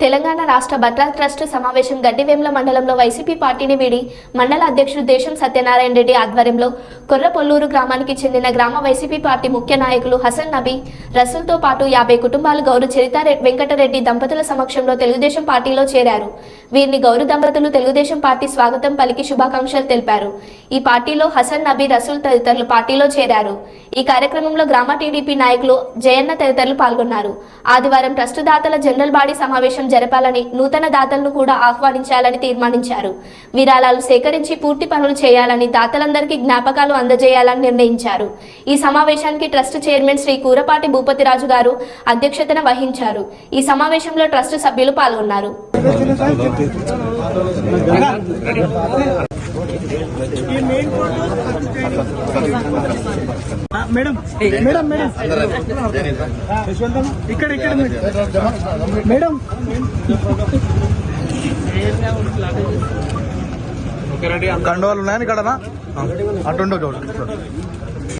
తెలంగాణ రాష్ట్ర భద్రా ట్రస్ట్ సమావేశం గడ్డివేముల మండలంలో వైసీపీ పార్టీని వీడి మండల అధ్యక్షుడు దేశం సత్యనారాయణ రెడ్డి ఆధ్వర్యంలో కొర్రపొల్లూరు గ్రామానికి చెందిన గ్రామ వైసీపీ పార్టీ ముఖ్య నాయకులు హసన్ నబీ రసూల్తో పాటు యాభై కుటుంబాలు గౌరు చరిత వెంకటరెడ్డి దంపతుల సమక్షంలో తెలుగుదేశం పార్టీలో చేరారు. వీరిని గౌరు దంపతులు తెలుగుదేశం పార్టీ స్వాగతం పలికి శుభాకాంక్షలు తెలిపారు. ఈ పార్టీలో హసన్ నబీ రసూల్ తదితరులు పార్టీలో చేరారు. ఈ కార్యక్రమంలో గ్రామ టీడీపీ నాయకులు జయన్న తదితరులు పాల్గొన్నారు. ఆదివారం ట్రస్ట్ దాతల జనరల్ బాడీ సమావేశం జరపాలని నూతన దాతలను కూడా ఆహ్వానించాలని తీర్మానించారు. విరాళాలు సేకరించి పూర్తి పనులు చేయాలని దాతలందరికీ జ్ఞాపకాలు అందజేయాలని నిర్ణయించారు. ఈ సమావేశానికి ట్రస్ట్ చైర్మన్ శ్రీ కూరపాటి భూపతిరాజు గారు అధ్యక్షతన వహించారు. ఈ సమావేశంలో ట్రస్ట్ సభ్యులు పాల్గొన్నారు. Madam madam madam. ఇక్కడ ఇక్కడ మేడం. కండువాలు ఉన్నాయని ఇక్కడ అటుండో చూడు.